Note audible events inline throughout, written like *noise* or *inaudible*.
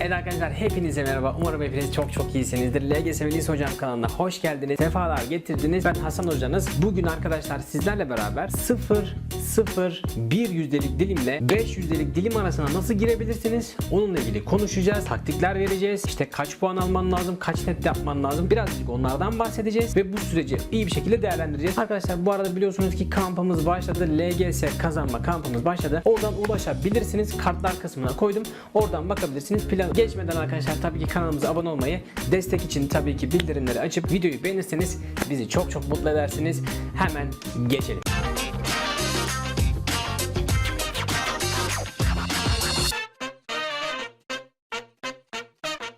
Evet arkadaşlar hepinize merhaba. Umarım hepiniz çok çok iyisinizdir. LGS Veliz Hocam kanalına hoş geldiniz. Sefalar getirdiniz. Ben Hasan Hocanız. Bugün arkadaşlar sizlerle beraber 0 0 1 yüzdelik dilimle 5 yüzdelik dilim arasına nasıl girebilirsiniz? Onunla ilgili konuşacağız. Taktikler vereceğiz. İşte kaç puan alman lazım, kaç net yapman lazım. Birazcık onlardan bahsedeceğiz ve bu süreci iyi bir şekilde değerlendireceğiz. Arkadaşlar bu arada biliyorsunuz ki kampımız başladı. LGS kazanma kampımız başladı. Oradan ulaşabilirsiniz. Kartlar kısmına koydum. Oradan bakabilirsiniz. Plan geçmeden arkadaşlar tabii ki kanalımıza abone olmayı, destek için tabii ki bildirimleri açıp videoyu beğenirseniz bizi çok çok mutlu edersiniz. Hemen geçelim.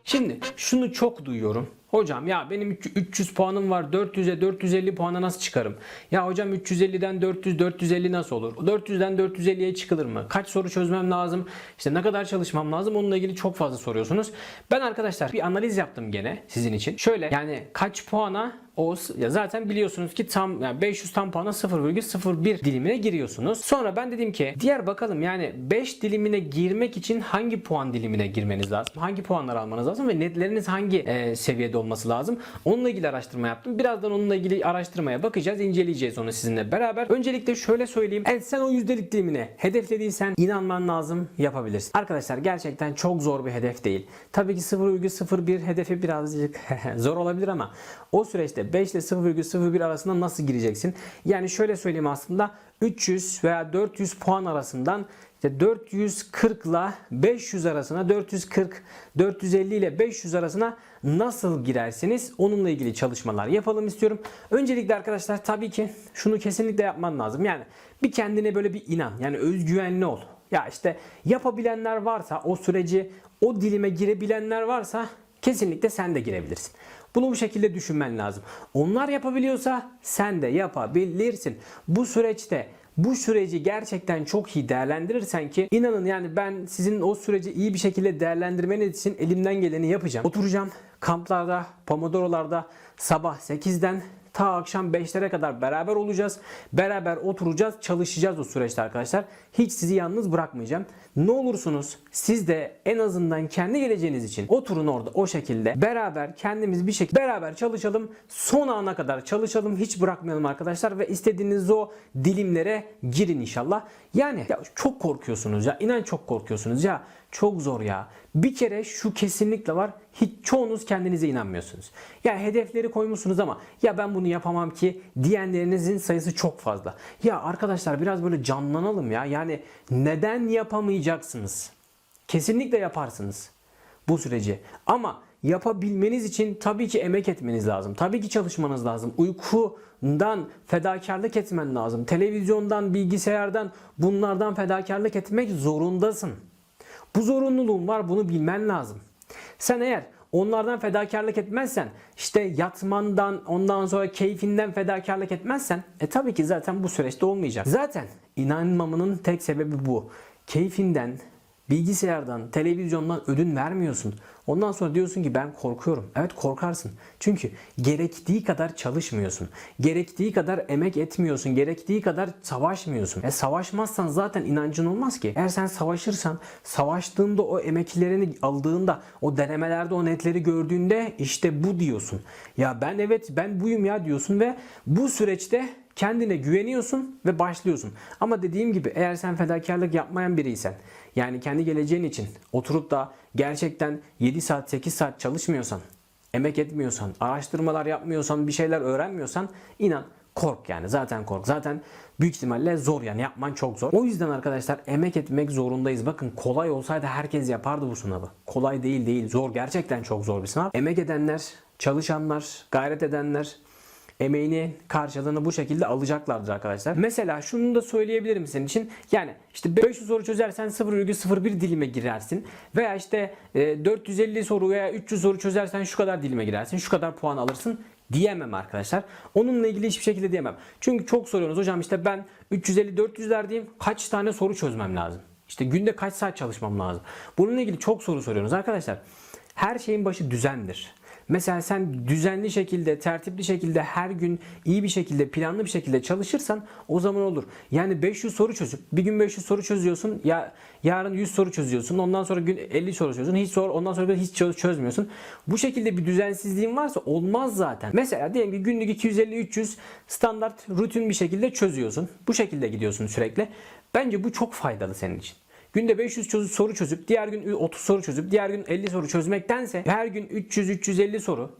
Şimdi şunu çok duyuyorum. Hocam ya benim 300 puanım var. 400'e 450 puana nasıl çıkarım? Ya hocam 350'den 400 450 nasıl olur? 400'den 450'ye çıkılır mı? Kaç soru çözmem lazım? İşte ne kadar çalışmam lazım? Onunla ilgili çok fazla soruyorsunuz. Ben arkadaşlar bir analiz yaptım gene sizin için. Şöyle yani kaç puana o ya zaten biliyorsunuz ki tam yani 500 tam puana 0,01 dilimine giriyorsunuz. Sonra ben dedim ki diğer bakalım yani 5 dilimine girmek için hangi puan dilimine girmeniz lazım? Hangi puanlar almanız lazım ve netleriniz hangi e, seviyede olması lazım? Onunla ilgili araştırma yaptım. Birazdan onunla ilgili araştırmaya bakacağız, inceleyeceğiz onu sizinle beraber. Öncelikle şöyle söyleyeyim. Evet sen o yüzdelik dilimine hedeflediysen inanman lazım yapabilirsin. Arkadaşlar gerçekten çok zor bir hedef değil. Tabii ki 0,01 hedefi birazcık *laughs* zor olabilir ama o süreçte 5 ile 0,01 arasında nasıl gireceksin? Yani şöyle söyleyeyim aslında 300 veya 400 puan arasından işte 440 ile 500 arasına 440 450 ile 500 arasına nasıl girersiniz? Onunla ilgili çalışmalar yapalım istiyorum. Öncelikle arkadaşlar tabii ki şunu kesinlikle yapman lazım. Yani bir kendine böyle bir inan. Yani özgüvenli ol. Ya işte yapabilenler varsa o süreci o dilime girebilenler varsa kesinlikle sen de girebilirsin. Bunu bu şekilde düşünmen lazım. Onlar yapabiliyorsa sen de yapabilirsin. Bu süreçte bu süreci gerçekten çok iyi değerlendirirsen ki inanın yani ben sizin o süreci iyi bir şekilde değerlendirmeniz için elimden geleni yapacağım. Oturacağım kamplarda, pomodorolarda sabah 8'den ta akşam 5'lere kadar beraber olacağız. Beraber oturacağız, çalışacağız o süreçte arkadaşlar. Hiç sizi yalnız bırakmayacağım. Ne olursunuz siz de en azından kendi geleceğiniz için oturun orada o şekilde beraber kendimiz bir şekilde beraber çalışalım. Son ana kadar çalışalım. Hiç bırakmayalım arkadaşlar ve istediğiniz o dilimlere girin inşallah. Yani ya çok korkuyorsunuz ya. inan çok korkuyorsunuz ya. Çok zor ya. Bir kere şu kesinlikle var. Hiç çoğunuz kendinize inanmıyorsunuz. Ya hedefleri koymuşsunuz ama ya ben bunu yapamam ki diyenlerinizin sayısı çok fazla. Ya arkadaşlar biraz böyle canlanalım ya. Yani neden yapamayacaksınız? Kesinlikle yaparsınız bu süreci. Ama yapabilmeniz için tabii ki emek etmeniz lazım. Tabii ki çalışmanız lazım. Uykudan fedakarlık etmen lazım. Televizyondan, bilgisayardan bunlardan fedakarlık etmek zorundasın. Bu zorunluluğun var bunu bilmen lazım. Sen eğer onlardan fedakarlık etmezsen işte yatmandan ondan sonra keyfinden fedakarlık etmezsen e tabii ki zaten bu süreçte olmayacak. Zaten inanmamının tek sebebi bu. Keyfinden, bilgisayardan, televizyondan ödün vermiyorsun. Ondan sonra diyorsun ki ben korkuyorum. Evet korkarsın. Çünkü gerektiği kadar çalışmıyorsun. Gerektiği kadar emek etmiyorsun. Gerektiği kadar savaşmıyorsun. E savaşmazsan zaten inancın olmaz ki. Eğer sen savaşırsan, savaştığında o emeklerini aldığında, o denemelerde o netleri gördüğünde işte bu diyorsun. Ya ben evet ben buyum ya diyorsun ve bu süreçte kendine güveniyorsun ve başlıyorsun. Ama dediğim gibi eğer sen fedakarlık yapmayan biriysen yani kendi geleceğin için oturup da gerçekten 7 saat 8 saat çalışmıyorsan, emek etmiyorsan, araştırmalar yapmıyorsan, bir şeyler öğrenmiyorsan inan kork yani zaten kork. Zaten büyük ihtimalle zor yani yapman çok zor. O yüzden arkadaşlar emek etmek zorundayız. Bakın kolay olsaydı herkes yapardı bu sınavı. Kolay değil değil zor gerçekten çok zor bir sınav. Emek edenler, çalışanlar, gayret edenler emeğini karşılığını bu şekilde alacaklardır arkadaşlar. Mesela şunu da söyleyebilirim senin için. Yani işte 500 soru çözersen 0,01 dilime girersin. Veya işte e, 450 soru veya 300 soru çözersen şu kadar dilime girersin. Şu kadar puan alırsın diyemem arkadaşlar. Onunla ilgili hiçbir şekilde diyemem. Çünkü çok soruyorsunuz hocam işte ben 350-400'lerdeyim kaç tane soru çözmem lazım? İşte günde kaç saat çalışmam lazım? Bununla ilgili çok soru soruyorsunuz arkadaşlar. Her şeyin başı düzendir. Mesela sen düzenli şekilde, tertipli şekilde her gün iyi bir şekilde, planlı bir şekilde çalışırsan o zaman olur. Yani 500 soru çözüp bir gün 500 soru çözüyorsun. Ya yarın 100 soru çözüyorsun. Ondan sonra gün 50 soru çözüyorsun. Hiç sor, ondan sonra hiç çöz- çözmüyorsun. Bu şekilde bir düzensizliğin varsa olmaz zaten. Mesela diyelim ki günlük 250-300 standart rutin bir şekilde çözüyorsun. Bu şekilde gidiyorsun sürekli. Bence bu çok faydalı senin için. Günde 500 çözü- soru çözüp diğer gün 30 soru çözüp diğer gün 50 soru çözmektense her gün 300 350 soru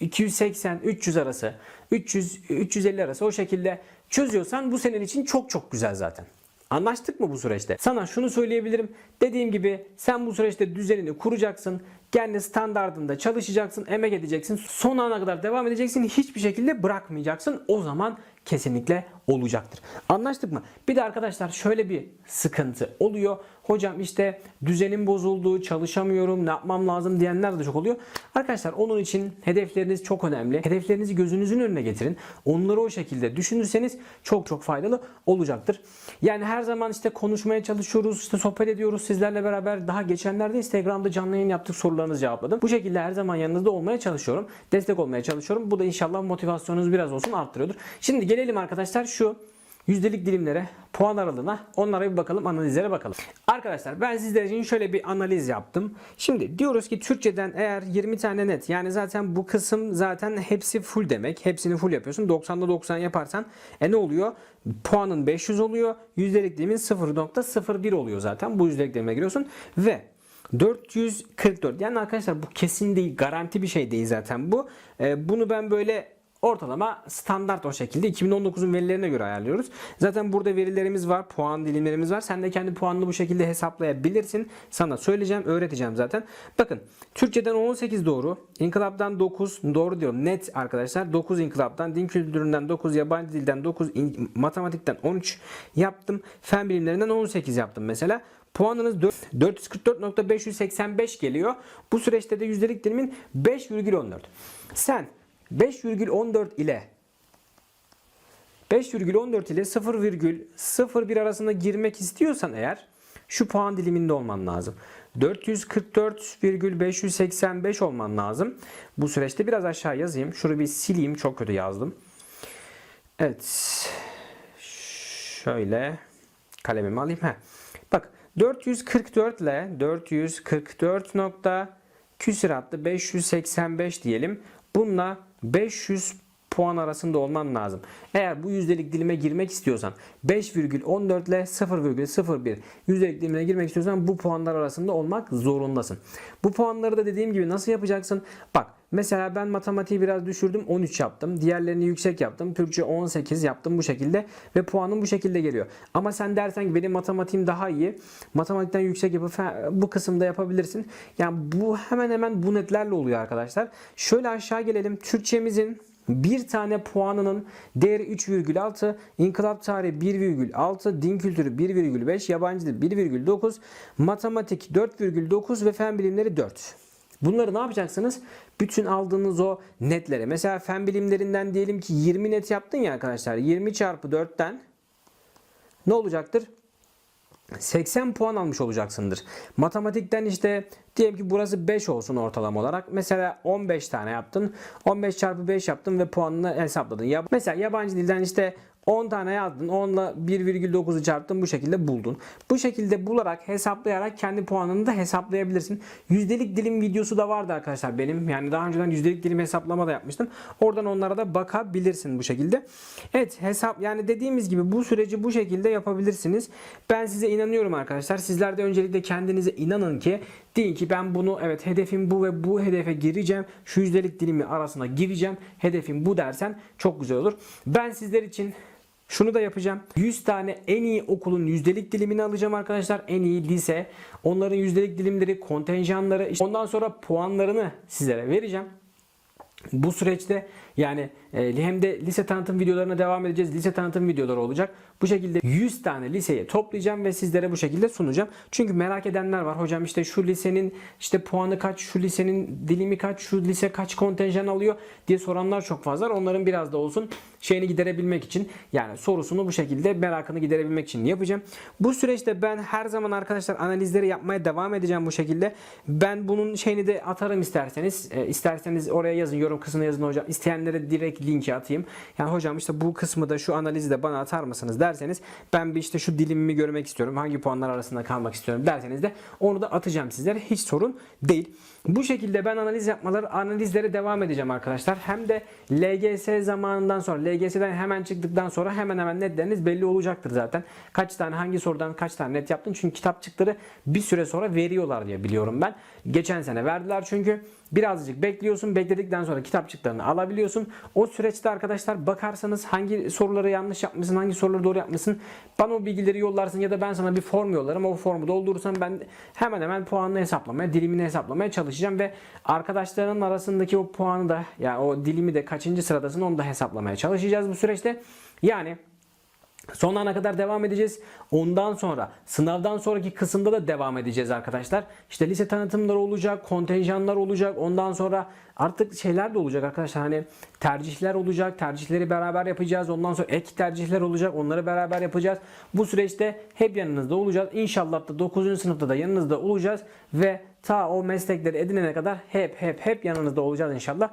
280 300 arası 300 350 arası o şekilde çözüyorsan bu senin için çok çok güzel zaten. Anlaştık mı bu süreçte? Sana şunu söyleyebilirim. Dediğim gibi sen bu süreçte düzenini kuracaksın. Kendi standartında çalışacaksın, emek edeceksin. Son ana kadar devam edeceksin. Hiçbir şekilde bırakmayacaksın. O zaman kesinlikle olacaktır. Anlaştık mı? Bir de arkadaşlar şöyle bir sıkıntı oluyor. Hocam işte düzenim bozuldu, çalışamıyorum, ne yapmam lazım diyenler de çok oluyor. Arkadaşlar onun için hedefleriniz çok önemli. Hedeflerinizi gözünüzün önüne getirin. Onları o şekilde düşünürseniz çok çok faydalı olacaktır. Yani her zaman işte konuşmaya çalışıyoruz, işte sohbet ediyoruz sizlerle beraber. Daha geçenlerde Instagram'da canlı yayın yaptık, sorularınızı cevapladım. Bu şekilde her zaman yanınızda olmaya çalışıyorum. Destek olmaya çalışıyorum. Bu da inşallah motivasyonunuzu biraz olsun arttırıyordur. Şimdi gelelim arkadaşlar şu yüzdelik dilimlere, puan aralığına onlara bir bakalım, analizlere bakalım. Arkadaşlar ben sizler için şöyle bir analiz yaptım. Şimdi diyoruz ki Türkçeden eğer 20 tane net yani zaten bu kısım zaten hepsi full demek. Hepsini full yapıyorsun. 90'da 90 yaparsan e ne oluyor? Puanın 500 oluyor. Yüzdelik dilimin 0.01 oluyor zaten. Bu yüzdelik dilime giriyorsun ve 444 yani arkadaşlar bu kesin değil garanti bir şey değil zaten bu. Ee, bunu ben böyle ortalama standart o şekilde 2019'un verilerine göre ayarlıyoruz. Zaten burada verilerimiz var, puan dilimlerimiz var. Sen de kendi puanını bu şekilde hesaplayabilirsin. Sana söyleyeceğim, öğreteceğim zaten. Bakın Türkçeden 18 doğru, İnkılap'tan 9 doğru diyorum net arkadaşlar. 9 İnkılap'tan, din kültüründen 9, yabancı dilden 9, in- matematikten 13 yaptım. Fen bilimlerinden 18 yaptım mesela. Puanınız 4 444.585 geliyor. Bu süreçte de yüzdelik dilimin 5,14. Sen 5,14 ile 5,14 ile 0,01 arasında girmek istiyorsan eğer şu puan diliminde olman lazım. 444,585 olman lazım. Bu süreçte biraz aşağı yazayım. Şunu bir sileyim. Çok kötü yazdım. Evet. Şöyle kalemimi alayım. Heh. Bak 444 ile 444 nokta küsuratlı 585 diyelim. Bununla 500 puan arasında olman lazım. Eğer bu yüzdelik dilime girmek istiyorsan 5,14 ile 0,01 yüzdelik dilimine girmek istiyorsan bu puanlar arasında olmak zorundasın. Bu puanları da dediğim gibi nasıl yapacaksın? Bak Mesela ben matematiği biraz düşürdüm 13 yaptım. Diğerlerini yüksek yaptım. Türkçe 18 yaptım bu şekilde ve puanım bu şekilde geliyor. Ama sen dersen ki benim matematiğim daha iyi. Matematikten yüksek yapıp bu kısımda yapabilirsin. Yani bu hemen hemen bu netlerle oluyor arkadaşlar. Şöyle aşağı gelelim. Türkçemizin bir tane puanının değeri 3,6, inkılap tarihi 1,6, din kültürü 1,5, yabancı dil 1,9, matematik 4,9 ve fen bilimleri 4. Bunları ne yapacaksınız? Bütün aldığınız o netlere. Mesela fen bilimlerinden diyelim ki 20 net yaptın ya arkadaşlar. 20 çarpı 4'ten ne olacaktır? 80 puan almış olacaksındır. Matematikten işte diyelim ki burası 5 olsun ortalama olarak. Mesela 15 tane yaptın. 15 çarpı 5 yaptın ve puanını hesapladın. Ya, mesela yabancı dilden işte 10 tane yazdın. 10 ile 1,9'u çarptın bu şekilde buldun. Bu şekilde bularak hesaplayarak kendi puanını da hesaplayabilirsin. Yüzdelik dilim videosu da vardı arkadaşlar benim. Yani daha önceden yüzdelik dilim hesaplama da yapmıştım. Oradan onlara da bakabilirsin bu şekilde. Evet hesap yani dediğimiz gibi bu süreci bu şekilde yapabilirsiniz. Ben size inanıyorum arkadaşlar. Sizler de öncelikle kendinize inanın ki deyin ki ben bunu evet hedefim bu ve bu hedefe gireceğim. Şu yüzdelik dilimi arasına gireceğim. Hedefim bu dersen çok güzel olur. Ben sizler için şunu da yapacağım. 100 tane en iyi okulun yüzdelik dilimini alacağım arkadaşlar. En iyi lise. Onların yüzdelik dilimleri, kontenjanları. işte Ondan sonra puanlarını sizlere vereceğim. Bu süreçte yani e, hem de lise tanıtım videolarına devam edeceğiz. Lise tanıtım videoları olacak. Bu şekilde 100 tane liseyi toplayacağım ve sizlere bu şekilde sunacağım. Çünkü merak edenler var. Hocam işte şu lisenin işte puanı kaç, şu lisenin dilimi kaç, şu lise kaç kontenjan alıyor diye soranlar çok fazla. Onların biraz da olsun şeyini giderebilmek için yani sorusunu bu şekilde merakını giderebilmek için yapacağım. Bu süreçte ben her zaman arkadaşlar analizleri yapmaya devam edeceğim bu şekilde. Ben bunun şeyini de atarım isterseniz. E, isterseniz oraya yazın yorum kısmına yazın hocam. İsteyenlere direkt linki atayım. Yani hocam işte bu kısmı da şu analizi de bana atar mısınız derseniz ben bir işte şu dilimimi görmek istiyorum. Hangi puanlar arasında kalmak istiyorum derseniz de onu da atacağım sizlere. Hiç sorun değil. Bu şekilde ben analiz yapmaları analizlere devam edeceğim arkadaşlar. Hem de LGS zamanından sonra LGS'den hemen çıktıktan sonra hemen hemen netleriniz belli olacaktır zaten. Kaç tane hangi sorudan kaç tane net yaptın? Çünkü kitapçıkları bir süre sonra veriyorlar diye biliyorum ben. Geçen sene verdiler çünkü. Birazcık bekliyorsun. Bekledikten sonra kitapçıklarını alabiliyorsun. O süreçte arkadaşlar bakarsanız hangi soruları yanlış yapmışsın, hangi soruları doğru yapmışsın. Bana o bilgileri yollarsın ya da ben sana bir form yollarım. O formu doldurursan ben hemen hemen puanını hesaplamaya, dilimini hesaplamaya çalışacağım ve arkadaşların arasındaki o puanı da yani o dilimi de kaçıncı sıradasın onu da hesaplamaya çalışacağız bu süreçte. Yani Son ana kadar devam edeceğiz. Ondan sonra sınavdan sonraki kısımda da devam edeceğiz arkadaşlar. İşte lise tanıtımları olacak, kontenjanlar olacak. Ondan sonra artık şeyler de olacak arkadaşlar. Hani tercihler olacak. Tercihleri beraber yapacağız. Ondan sonra ek tercihler olacak. Onları beraber yapacağız. Bu süreçte hep yanınızda olacağız. İnşallah da 9. sınıfta da yanınızda olacağız ve ta o meslekleri edinene kadar hep hep hep yanınızda olacağız inşallah.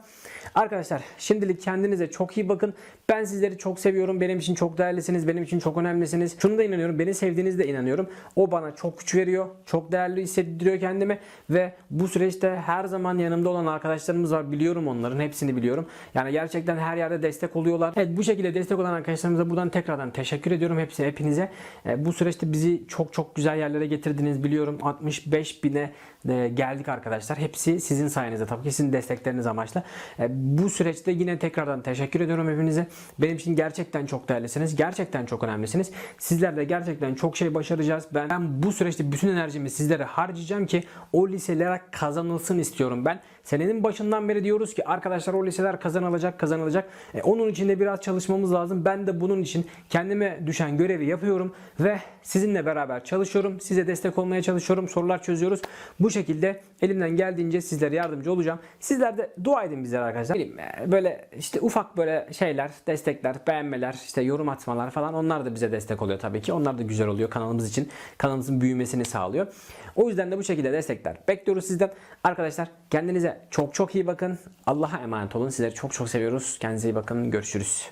Arkadaşlar şimdilik kendinize çok iyi bakın. Ben sizleri çok seviyorum. Benim için çok değerlisiniz. Benim için çok önemlisiniz. Şunu da inanıyorum. Beni sevdiğinizde inanıyorum. O bana çok güç veriyor. Çok değerli hissettiriyor kendimi. Ve bu süreçte her zaman yanımda olan arkadaşlarımız var. Biliyorum onların. Hepsini biliyorum. Yani gerçekten her yerde destek oluyorlar. Evet bu şekilde destek olan arkadaşlarımıza buradan tekrardan teşekkür ediyorum. Hepsi hepinize. E, bu süreçte bizi çok çok güzel yerlere getirdiniz biliyorum. 65 bine e, geldik arkadaşlar. Hepsi sizin sayenizde tabii ki sizin destekleriniz amaçla. E, bu süreçte yine tekrardan teşekkür ediyorum hepinize. Benim için gerçekten çok değerlisiniz. Gerçekten çok önemlisiniz. Sizlerle gerçekten çok şey başaracağız. Ben, ben bu süreçte bütün enerjimi sizlere harcayacağım ki o liselere kazanılsın istiyorum ben. Senenin başından beri diyoruz ki arkadaşlar o liseler kazanılacak kazanılacak. E, onun için de biraz çalışmamız lazım. Ben de bunun için kendime düşen görevi yapıyorum ve sizinle beraber çalışıyorum. Size destek olmaya çalışıyorum. Sorular çözüyoruz. Bu şekilde elimden geldiğince sizlere yardımcı olacağım. Sizler de dua edin bizlere arkadaşlar. E, Böyle işte ufak böyle şeyler, destekler, beğenmeler, işte yorum atmalar falan onlar da bize destek oluyor tabii ki. Onlar da güzel oluyor kanalımız için. Kanalımızın büyümesini sağlıyor. O yüzden de bu şekilde destekler bekliyoruz sizden. Arkadaşlar kendinize çok çok iyi bakın. Allah'a emanet olun. Sizleri çok çok seviyoruz. Kendinize iyi bakın. Görüşürüz.